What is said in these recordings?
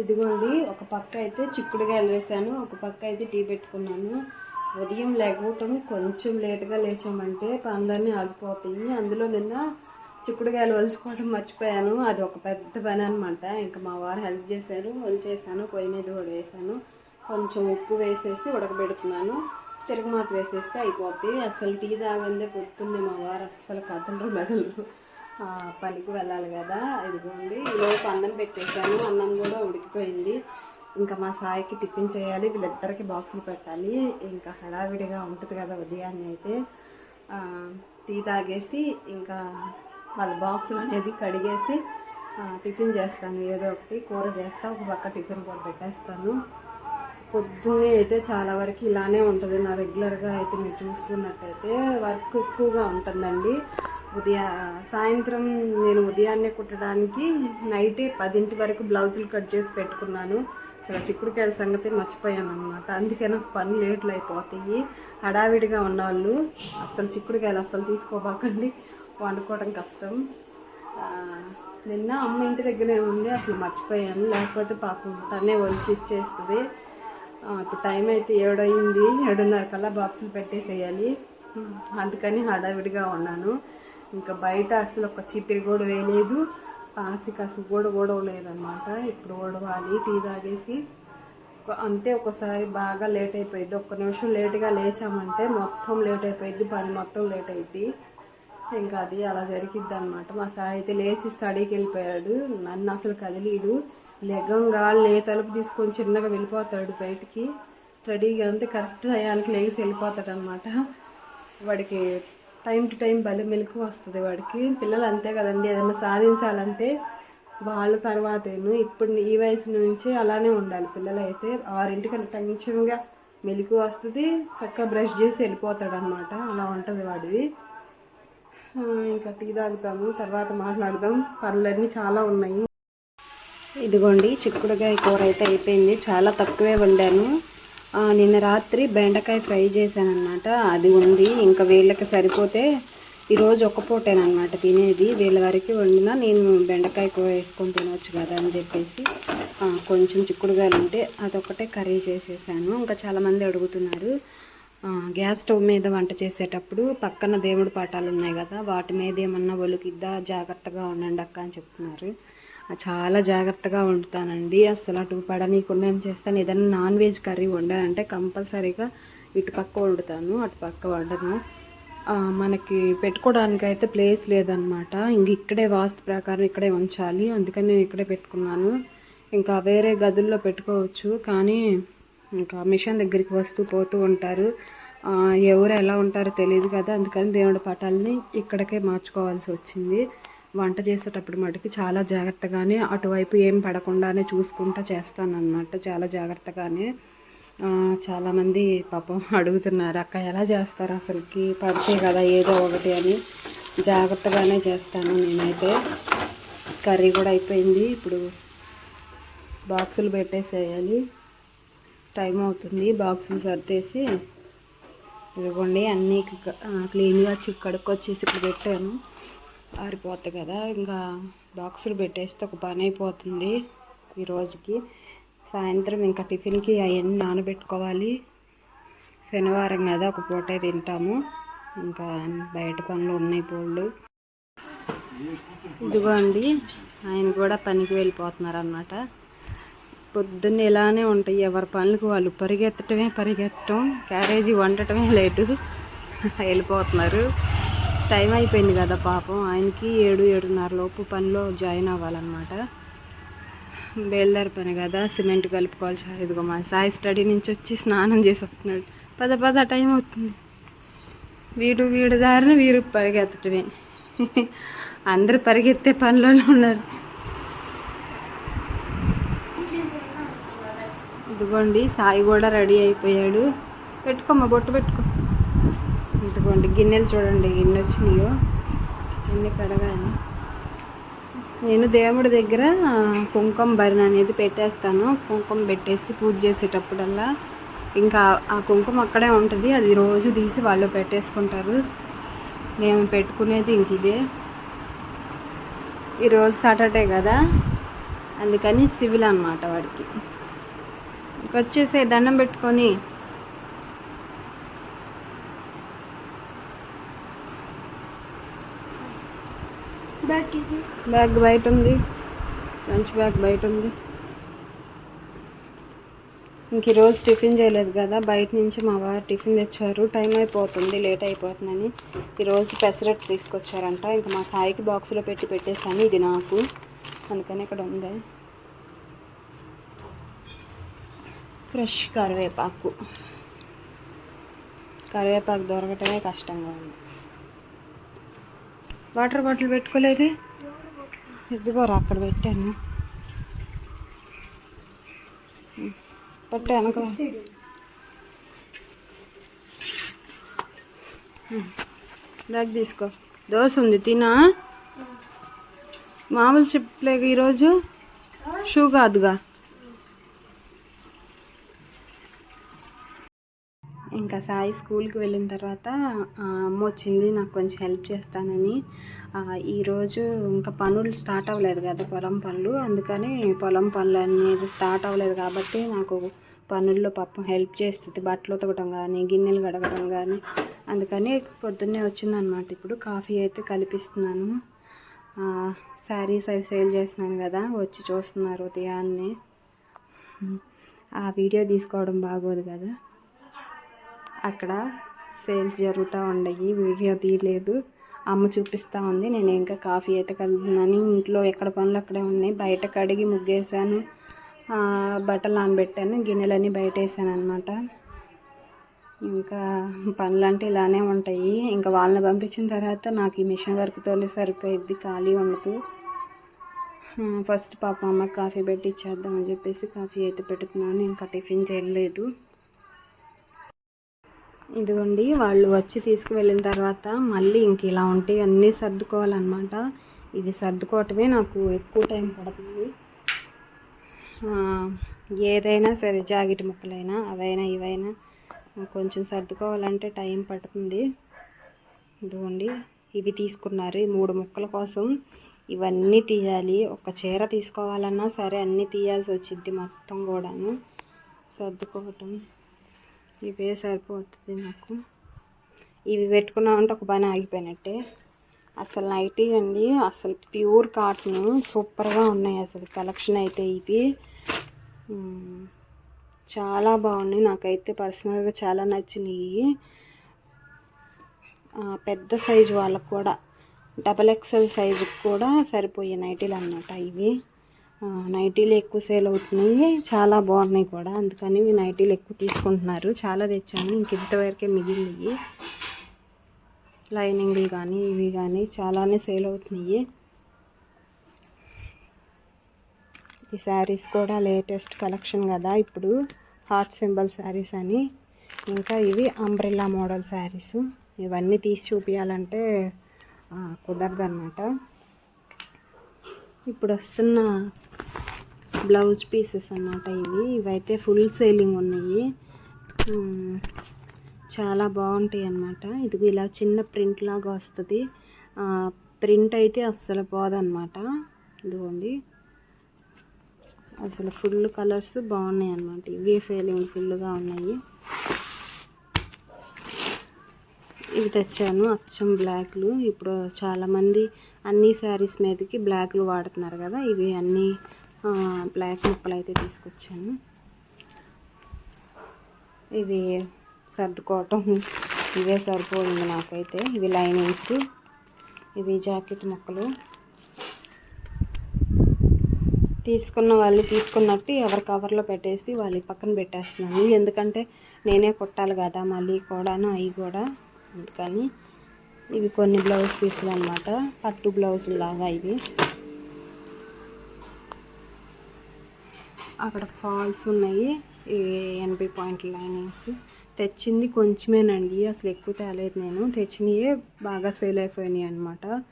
ఇదిగోండి ఒక పక్క అయితే చిక్కుడుగాయలు వేసాను ఒక పక్క అయితే టీ పెట్టుకున్నాను. ఉదయం లేకపోవటం కొంచెం లేటుగా లేచామంటే పనులన్నీ ఆగిపోతాయి. అందులో నిన్న చిక్కుడుగాయలు వలుచుకోవడం మర్చిపోయాను. అది ఒక పెద్ద పని అనమాట ఇంకా మా వారు హెల్ప్ చేశారు వలిచేసాను పొయ్యి మీద కూడా వేసాను. కొంచెం ఉప్పు వేసేసి ఉడకబెడుతున్నాను. తిరుగుమాత వేసేస్తే అయిపోద్ది. అసలు టీ తాగందే పొద్దున్నే మా వారు అస్సలు కదలరు మెదలరు పనికి వెళ్ళాలి కదా ఇదిగోండి. ఈరోజు అన్నం పెట్టేశాను అన్నం కూడా ఉడికిపోయింది. ఇంకా మా సాయికి టిఫిన్ చేయాలి వీళ్ళిద్దరికి బాక్సులు పెట్టాలి. ఇంకా హడావిడిగా ఉంటుంది కదా ఉదయాన్నే అయితే. టీ తాగేసి ఇంకా వాళ్ళ బాక్సులు అనేది కడిగేసి టిఫిన్ చేస్తాను. ఏదో ఒకటి కూర చేస్తా ఒక పక్క టిఫిన్ కూడా పెట్టేస్తాను. పొద్దున్నే అయితే చాలా వరకు ఇలానే ఉంటుంది. నా రెగ్యులర్గా అయితే మీరు చూస్తున్నట్టయితే వర్క్ ఎక్కువగా ఉంటుందండి. ఉదయ సాయంత్రం నేను ఉదయాన్నే కుట్టడానికి నైటే పదింటి వరకు బ్లౌజులు కట్ చేసి పెట్టుకున్నాను. అసలు చిక్కుడుకాయల సంగతి మర్చిపోయాను అనమాట అందుకే నాకు పని లేట్లు అయిపోతాయి. హడావిడిగా ఉన్నవాళ్ళు అసలు చిక్కుడుకాయలు అసలు తీసుకోబాకండి. వండుకోవడం కష్టం. నిన్న అమ్మ ఇంటి దగ్గరే ఉంది. అసలు మర్చిపోయాను. లేకపోతే పాపం తనే వచ్చి ఇచ్చేస్తుంది. ఇప్పుడు టైం అయితే ఏడు అయింది ఏడున్నర కల్లా బాక్సులు పెట్టేసేయాలి. అందుకని హడావిడిగా ఉన్నాను. ఇంకా బయట అసలు ఒక చీపిరి కూడా వేయలేదు. పాసికి అసలు కూడా ఓడవలేదన్నమాట ఇప్పుడు ఓడవాలి టీ తాగేసి. అంతే ఒకసారి బాగా లేట్ అయిపోయింది. ఒక్క నిమిషం లేట్గా లేచామంటే మొత్తం లేట్ అయిపోయింది. పని మొత్తం లేట్ అయింది ఇంకా అది అలా జరిగిద్ది అనమాట మా సాయి అయితే లేచి స్టడీకి వెళ్ళిపోయాడు. నన్ను అసలు కదిలీడు. లెగంగా లే తలుపు తీసుకొని చిన్నగా వెళ్ళిపోతాడు బయటికి. స్టడీగా అంతే కరెక్ట్ టయానికి లేచి వెళ్ళిపోతాడు అనమాట వాడికి టైం టు టైం భలే మెలకు వస్తుంది వాడికి. పిల్లలు అంతే కదండి ఏదైనా సాధించాలంటే వాళ్ళ తర్వాతేను. ఇప్పుడు ఈ వయసు నుంచి అలానే ఉండాలి. పిల్లలైతే అయితే ఆరింటికి టెన్షన్గా మెలకు వస్తుంది. చక్కగా బ్రష్ చేసి వెళ్ళిపోతాడు అనమాట అలా ఉంటుంది వాడిది. ఇంకా టీ తాగుతాము తర్వాత మాట్లాడదాం. పనులన్నీ చాలా ఉన్నాయి. ఇదిగోండి చిక్కుడుగా కూర అయితే అయిపోయింది. చాలా తక్కువే వండాను. నిన్న రాత్రి బెండకాయ ఫ్రై చేశాను అది ఉంది ఇంకా వీళ్ళకి సరిపోతే ఈరోజు ఒక్క పూటేనమాట తినేది. వీళ్ళ వరకు వండినా నేను బెండకాయ కూర వేసుకొని తినవచ్చు కదా అని చెప్పేసి కొంచెం చిక్కుడుకాయలు ఉంటే అదొకటే కర్రీ చేసేసాను. ఇంకా చాలామంది అడుగుతున్నారు గ్యాస్ స్టవ్ మీద వంట చేసేటప్పుడు పక్కన దేవుడి పాటాలు ఉన్నాయి కదా వాటి మీద ఏమన్నా ఒలికిద్దా జాగ్రత్తగా ఉండండి అక్క అని చెప్తున్నారు. చాలా జాగ్రత్తగా వండుతానండి అసలు అటు పడనీయకుండా ఏం చేస్తాను? ఏదైనా నాన్ వెజ్ కర్రీ వండానంటే కంపల్సరీగా ఇటు పక్క వండుతాను అటు పక్క వండను. మనకి పెట్టుకోవడానికి అయితే ప్లేస్ లేదనమాట ఇంక ఇక్కడే వాస్తు ప్రకారం ఇక్కడే ఉంచాలి. అందుకని నేను ఇక్కడే పెట్టుకున్నాను. ఇంకా వేరే గదుల్లో పెట్టుకోవచ్చు. కానీ ఇంకా మిషన్ దగ్గరికి వస్తూ పోతూ ఉంటారు. ఎవరు ఎలా ఉంటారో తెలియదు కదా. అందుకని దేవుడి పటాలని ఇక్కడికే మార్చుకోవాల్సి వచ్చింది. వంట చేసేటప్పుడు మటుకు చాలా జాగ్రత్తగానే అటువైపు ఏం పడకుండానే చూసుకుంటా చేస్తానన్నమాట. చాలా జాగ్రత్తగానే. చాలామంది పాపం అడుగుతున్నారు అక్క ఎలా చేస్తారు అసలుకి? పడితే కదా ఏదో ఒకటి అని. జాగ్రత్తగానే చేస్తాను నేనైతే. కర్రీ కూడా అయిపోయింది. ఇప్పుడు బాక్సులు పెట్టేసేయాలి. టైం అవుతుంది. బాక్సులు సర్దేసి ఇదిగోండి అన్నీ క్లీన్గా కడుక్కొచ్చేసి ఇక్కడ పెట్టాను. ఆరిపోతుంది కదా. ఇంకా బాక్సులు పెట్టేస్తే ఒక పని అయిపోతుంది ఈ రోజుకి. సాయంత్రం ఇంకా టిఫిన్కి అవన్నీ నానబెట్టుకోవాలి. శనివారం కదా ఒక పూటే తింటాము. ఇంకా బయట పనులు ఉన్నాయి పోళ్ళు. ఇదిగో అండి ఆయన కూడా పనికి వెళ్ళిపోతున్నారు అన్నమాట పొద్దున్న ఇలానే ఉంటాయి. ఎవరి పనులకు వాళ్ళు పరిగెత్తటమే పరిగెత్తటం క్యారేజీ వండటమే లేటు వెళ్ళిపోతున్నారు. టైం అయిపోయింది కదా పాపం. ఆయనకి ఏడు ఏడున్నర లోపు పనిలో జాయిన్ అవ్వాలన్నమాట. బేల్దారి పని కదా సిమెంట్ కలుపుకోవాలి చాలా ఇదిగో మా సాయి స్టడీ నుంచి వచ్చి స్నానం చేసి వస్తున్నాడు. పద పద టైం అవుతుంది. వీడు వీడు దారిన వీరు పరిగెత్తటమే. అందరు పరిగెత్తే పనిలోనే ఉన్నారు. ఇదిగోండి సాయి కూడా రెడీ అయిపోయాడు. పెట్టుకోమ్మా బొట్టు పెట్టుకో. ఇదిగోండి గిన్నెలు చూడండి ఎన్ని వచ్చినాయో ఎన్ని కడగాలి. నేను దేవుడి దగ్గర కుంకుమ భరణ అనేది పెట్టేస్తాను. కుంకుమ పెట్టేసి పూజ చేసేటప్పుడల్లా ఇంకా ఆ కుంకుమ అక్కడే ఉంటుంది. అది రోజు తీసి వాళ్ళు పెట్టేసుకుంటారు. మేము పెట్టుకునేది ఇంక ఇదే. ఈరోజు సాటర్డే కదా అందుకని సివిల్ అనమాట వాడికి. వచ్చేసే దండం పెట్టుకొని బ్యాగ్ బయట ఉంది. లంచ్ బ్యాగ్ బయట ఉంది. ఇంక ఈరోజు టిఫిన్ చేయలేదు కదా. బయట నుంచి మా వారు టిఫిన్ తెచ్చారు. టైం అయిపోతుంది లేట్ అయిపోతుందని. ఈరోజు పెసరట్టు తీసుకొచ్చారంట. ఇంకా మా సాయికి బాక్స్లో పెట్టి పెట్టేశాను. ఇది నాకు. అందుకని ఇక్కడ ఉంది. ఫ్రెష్ కరివేపాకు. కరివేపాకు దొరకటమే కష్టంగా ఉంది. వాటర్ బాటిల్ పెట్టుకోలేదే? ఇదిగోరా అక్కడ పెట్టాను. పెట్టాను. బ్యాగ్ తీసుకో. దోశ ఉంది తినా? మామూలు చెప్పలేక ఈరోజు? షూ కాదుగా? ఇంకా సాయి స్కూల్కి వెళ్ళిన తర్వాత అమ్మ వచ్చింది నాకు కొంచెం హెల్ప్ చేస్తానని. ఈరోజు ఇంకా పనులు స్టార్ట్ అవ్వలేదు కదా పొలం పనులు. అందుకని పొలం పనులు అనేది స్టార్ట్ అవ్వలేదు కాబట్టి నాకు పనుల్లో పాపం హెల్ప్ చేస్తుంది. బట్టలు ఉతకడం కానీ గిన్నెలు కడగడం కానీ అందుకని పొద్దున్నే వచ్చిందనమాట. ఇప్పుడు కాఫీ అయితే కలిపిస్తున్నాను. శారీస్ అవి సేల్ చేస్తున్నాను కదా వచ్చి చూస్తున్నారు ఉదయాన్నే. ఆ వీడియో తీసుకోవడం బాగోదు కదా. అక్కడ సేల్స్ జరుగుతూ ఉండయి వీడియో తీయలేదు అమ్మ చూపిస్తూ ఉంది నేను ఇంకా కాఫీ అయితే కలుగుతున్నాను ఇంట్లో ఎక్కడ పనులు అక్కడే ఉన్నాయి బయట కడిగి ముగ్గేసాను బట్టలు నానబెట్టాను గిన్నెలన్నీ బయట వేసాను అనమాట ఇంకా పనులు అంటే ఇలానే ఉంటాయి ఇంకా వాళ్ళని పంపించిన తర్వాత నాకు ఈ మిషన్ వర్క్తోనే సరిపోయిద్ది ఖాళీ ఉండదు. ఫస్ట్ పాప అమ్మకి కాఫీ పెట్టి ఇచ్చేద్దామని చెప్పేసి కాఫీ అయితే పెట్టుకున్నాను ఇంకా టిఫిన్ చేయలేదు. ఇదిగోండి వాళ్ళు వచ్చి తీసుకువెళ్ళిన తర్వాత మళ్ళీ ఇంక ఇలా ఉంటాయి అన్నీ సర్దుకోవాలన్నమాట. ఇవి సర్దుకోవటమే నాకు ఎక్కువ టైం పడుతుంది. ఏదైనా సరే జాకెట్ ముక్కలైనా అవైనా ఇవైనా కొంచెం సర్దుకోవాలంటే టైం పడుతుంది. ఇదిగోండి ఇవి తీసుకున్నారు. ఈ మూడు ముక్కల కోసం ఇవన్నీ తీయాలి. ఒక చీర తీసుకోవాలన్నా సరే అన్నీ తీయాల్సి వచ్చింది మొత్తం కూడాను. సర్దుకోవటం. ఇవే సరిపోతుంది నాకు. ఇవి పెట్టుకున్నామంటే ఒక పని ఆగిపోయినట్టే. అసలు నైటీ అండి అసలు ప్యూర్ కాటన్. సూపర్గా ఉన్నాయి అసలు కలెక్షన్ అయితే ఇవి. చాలా బాగున్నాయి. నాకైతే పర్సనల్గా చాలా నచ్చినాయి. పెద్ద సైజు వాళ్ళకు కూడా. డబల్ ఎక్స్ఎల్ సైజుకి కూడా సరిపోయే నైటీలు అన్నమాట ఇవి. నైటీలు ఎక్కువ సేల్ అవుతున్నాయి. చాలా బాగున్నాయి కూడా. అందుకని నైటీలు ఎక్కువ తీసుకుంటున్నారు. చాలా తెచ్చాను. ఇంక ఇంతవరకే మిగిలినవి. లైనింగ్లు కానీ ఇవి కానీ చాలానే సేల్ అవుతున్నాయి. ఈ శారీస్ కూడా లేటెస్ట్ కలెక్షన్ కదా. ఇప్పుడు హార్ట్ సింబల్ శారీస్ అని. ఇంకా ఇవి అంబ్రెల్లా మోడల్ శారీస్. ఇవన్నీ తీసి చూపించాలంటే కుదరదనమాట ఇప్పుడు వస్తున్న బ్లౌజ్ పీసెస్ అన్నమాట ఇవి. ఇవైతే ఫుల్ సేలింగ్ ఉన్నాయి. చాలా బాగుంటాయి అన్నమాట. ఇది ఇలా చిన్న ప్రింట్ లాగా వస్తుంది. ప్రింట్ అయితే అస్సలు పోదన్నమాట. ఇదిగోండి. అసలు ఫుల్ కలర్స్ బాగున్నాయి అన్నమాట ఇవి సేలింగ్ ఫుల్గా ఉన్నాయి. ఇవి తెచ్చాను. అచ్చం బ్లాక్లు. ఇప్పుడు చాలామంది అన్ని శారీస్ మీదకి బ్లాక్లు వాడుతున్నారు కదా. ఇవి అన్ని బ్లాక్ ముక్కలు అయితే తీసుకొచ్చాను. ఇవి సర్దుకోవటం ఇవే సరిపోయింది నాకైతే. ఇవి లైనింగ్స్. ఇవి జాకెట్ ముక్కలు. తీసుకున్న వాళ్ళు తీసుకున్నట్టు ఎవరి కవర్లో పెట్టేసి వాళ్ళ పక్కన పెట్టేస్తున్నాను. ఎందుకంటే నేనే కుట్టాలి కదా మళ్ళీ కూడాను అవి కూడా. అందుకని ఇవి కొన్ని బ్లౌజ్ పీసులు అనమాట పట్టు బ్లౌజులు లాగా ఇవి. అక్కడ ఫాల్స్ ఉన్నాయి. ఎనభై పాయింట్ లైనింగ్స్. తెచ్చింది కొంచెమేనండి. అసలు ఎక్కువ తేలేదు నేను. తెచ్చినవి బాగా సేల్ అయిపోయినాయి అనమాట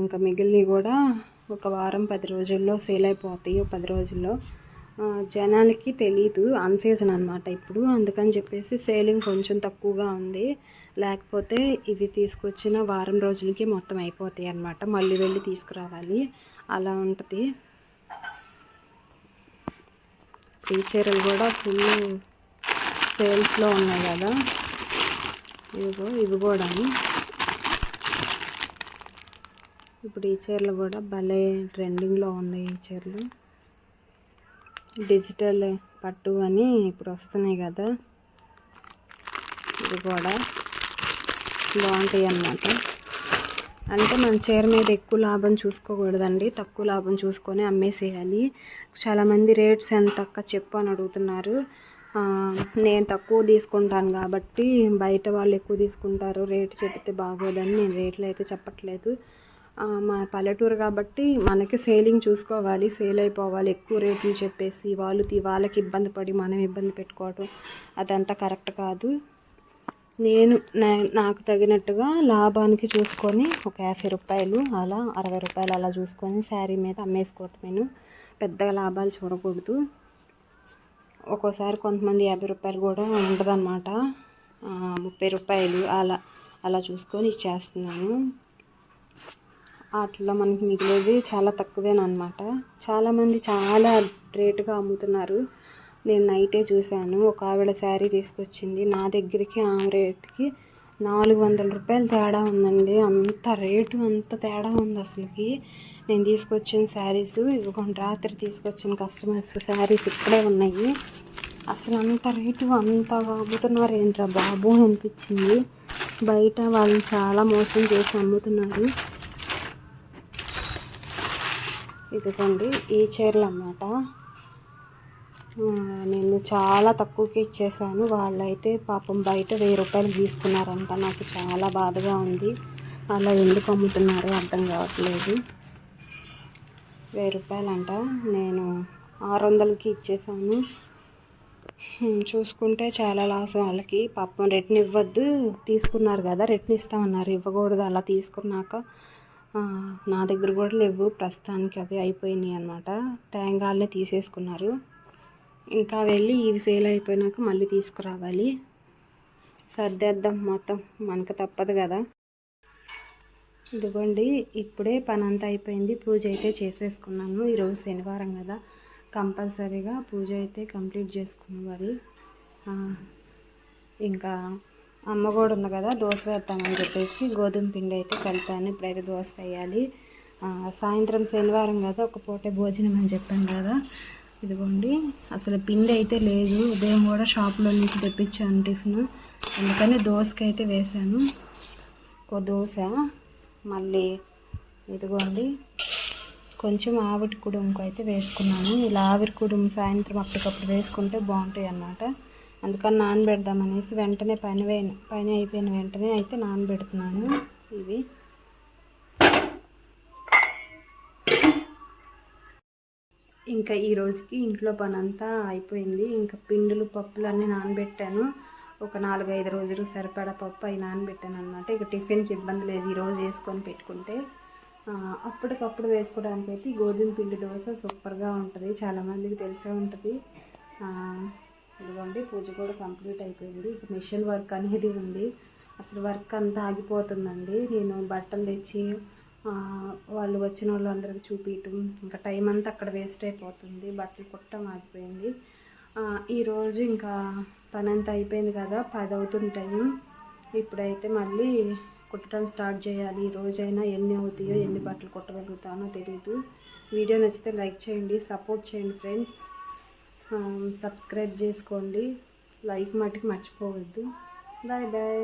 ఇంకా మిగిలినవి కూడా ఒక వారం పది రోజుల్లో సేల్ అయిపోతాయి. పది రోజుల్లో. జనాలకి తెలీదు అన్ సీజన్ అనమాట ఇప్పుడు. అందుకని చెప్పేసి సేలింగ్ కొంచెం తక్కువగా ఉంది. లేకపోతే ఇవి తీసుకొచ్చిన వారం రోజులకి మొత్తం అయిపోతాయి అనమాట మళ్ళీ వెళ్ళి తీసుకురావాలి. అలా ఉంటుంది. ఈ చీరలు కూడా ఫుల్ సేల్స్లో ఉన్నాయి కదా. ఇదిగో ఇవి కూడా. ఇప్పుడు ఈ చీరలు కూడా భలే ట్రెండింగ్లో ఉన్నాయి ఈ చీరలు. డిజిటల్ పట్టు అని ఇప్పుడు వస్తున్నాయి కదా. ఇది కూడా బాగుంటాయి అన్నమాట అంటే మన చీర మీద ఎక్కువ లాభం చూసుకోకూడదండి. తక్కువ లాభం చూసుకొని అమ్మేసేయాలి. చాలామంది రేట్స్ ఎంత అక్క చెప్పు అని అడుగుతున్నారు. నేను తక్కువ తీసుకుంటాను కాబట్టి బయట వాళ్ళు ఎక్కువ తీసుకుంటారు. రేట్ చెప్తే బాగోదని నేను రేట్లు అయితే చెప్పట్లేదు. మా పల్లెటూరు కాబట్టి మనకి సేలింగ్ చూసుకోవాలి సేల్ అయిపోవాలి ఎక్కువ రేట్లు చెప్పేసి వాళ్ళు వాళ్ళకి ఇబ్బంది పడి మనం ఇబ్బంది పెట్టుకోవటం అదంతా కరెక్ట్ కాదు. నేను నాకు తగినట్టుగా లాభానికి చూసుకొని ఒక యాభై రూపాయలు అలా అరవై రూపాయలు అలా చూసుకొని శారీ మీద అమ్మేసుకోవటం నేను. పెద్దగా లాభాలు చూడకూడదు. ఒక్కోసారి కొంతమంది యాభై రూపాయలు కూడా ఉంటుందన్నమాట ముప్పై రూపాయలు అలా అలా చూసుకొని ఇచ్చేస్తున్నాను. వాటిలో మనకి మిగిలేది చాలా తక్కువేనమాట చాలామంది చాలా రేటుగా అమ్ముతున్నారు. నేను నైటే చూశాను. ఒక ఆవిడ శారీ తీసుకొచ్చింది. నా దగ్గరికి ఆ రేటుకి నాలుగు వందల రూపాయలు తేడా ఉందండి. అంత రేటు అంత తేడా ఉంది అసలుకి. నేను తీసుకొచ్చిన శారీస్ ఇవ్వకుండా రాత్రి తీసుకొచ్చిన కస్టమర్స్ శారీస్ ఇక్కడే ఉన్నాయి. అసలు అంత రేటు అంత అమ్ముతున్నారు. ఏంట్రా బాబు అనిపించింది. బయట వాళ్ళు చాలా మోసం చేసి అమ్ముతున్నారు. ఇదిగోండి ఈ చీరలు అన్నమాట నేను చాలా తక్కువకి ఇచ్చేసాను. వాళ్ళైతే పాపం బయట వెయ్యి రూపాయలు తీసుకున్నారంట నాకు చాలా బాధగా ఉంది. అలా ఎందుకు అమ్ముతున్నారో అర్థం కావట్లేదు. వెయ్యి రూపాయలంట. నేను ఆరు వందలకి ఇచ్చేసాను. చూసుకుంటే చాలా లాస్ వాళ్ళకి. పాపం రిటర్న్ ఇవ్వద్దు. తీసుకున్నారు కదా రిటర్న్ ఇస్తామన్నారు. ఇవ్వకూడదు అలా తీసుకున్నాక. నా దగ్గర కూడా లేవు. ప్రస్తుతానికి అవి అయిపోయినాయి అనమాట తేంగాలనే తీసేసుకున్నారు. ఇంకా వెళ్ళి ఇవి సేల్ అయిపోయినాక మళ్ళీ తీసుకురావాలి. సర్దేద్దాం మొత్తం. మనకు తప్పదు కదా. ఇదిగోండి ఇప్పుడే పని అంతా అయిపోయింది. పూజ అయితే చేసేసుకున్నాను ఈరోజు శనివారం కదా. కంపల్సరీగా పూజ అయితే కంప్లీట్ చేసుకోవాలి ఇంకా అమ్మ కూడా ఉంది కదా దోశ వేస్తామని చెప్పేసి గోధుమ పిండి అయితే కలుతాను ఇప్పుడైతే దోశ వేయాలి. సాయంత్రం శనివారం కదా ఒక పూట భోజనం అని చెప్పాను కదా. ఇదిగోండి. అసలు పిండి అయితే లేదు. ఉదయం కూడా షాప్లో నుంచి తెప్పించాను టిఫిన్. అందుకని దోశకి అయితే వేశాను. ఒక దోశ మళ్ళీ ఇదిగోండి. కొంచెం ఆవిరి కుడుంకు అయితే వేసుకున్నాను. ఇలా ఆవిరి కుడుము సాయంత్రం అప్పటికప్పుడు వేసుకుంటే బాగుంటాయి అన్నమాట. అందుకని నానబెడదాం అనేసి వెంటనే పని వే పని అయిపోయిన వెంటనే అయితే నానబెడుతున్నాను ఇవి. ఇంకా ఈ రోజుకి ఇంట్లో పని అంతా అయిపోయింది. ఇంకా పిండులు పప్పులు అన్నీ నానబెట్టాను. ఒక నాలుగైదు రోజులు సరిపడా పప్పు అవి నానబెట్టాను అనమాట ఇక టిఫిన్కి ఇబ్బంది లేదు ఈరోజు వేసుకొని పెట్టుకుంటే. అప్పటికప్పుడు వేసుకోవడానికి అయితే గోధుమ పిండి దోశ సూపర్గా ఉంటుంది. చాలామందికి తెలిసే ఉంటుంది. ఇదిగోండి పూజ కూడా కంప్లీట్ అయిపోయింది. ఇక మిషన్ వర్క్ అనేది ఉంది. అసలు వర్క్ అంతా ఆగిపోతుందండి. నేను బట్టలు తెచ్చి వాళ్ళు వచ్చిన వాళ్ళందరికీ చూపించటం ఇంకా టైం అంతా అక్కడ వేస్ట్ అయిపోతుంది. బట్టలు కుట్టడం ఆగిపోయింది. ఈరోజు ఇంకా పని అంతా అయిపోయింది కదా పది అవుతుంది టైం. ఇప్పుడైతే మళ్ళీ కుట్టడం స్టార్ట్ చేయాలి. ఈ రోజైనా ఎన్ని అవుతాయో ఎన్ని బట్టలు కుట్టగలుగుతానో తెలియదు వీడియో నచ్చితే లైక్ చేయండి సపోర్ట్ చేయండి ఫ్రెండ్స్. Um, సబ్స్క్రైబ్ చేసుకోండి. లైక్ మటుకు మర్చిపోవద్దు. Bye bye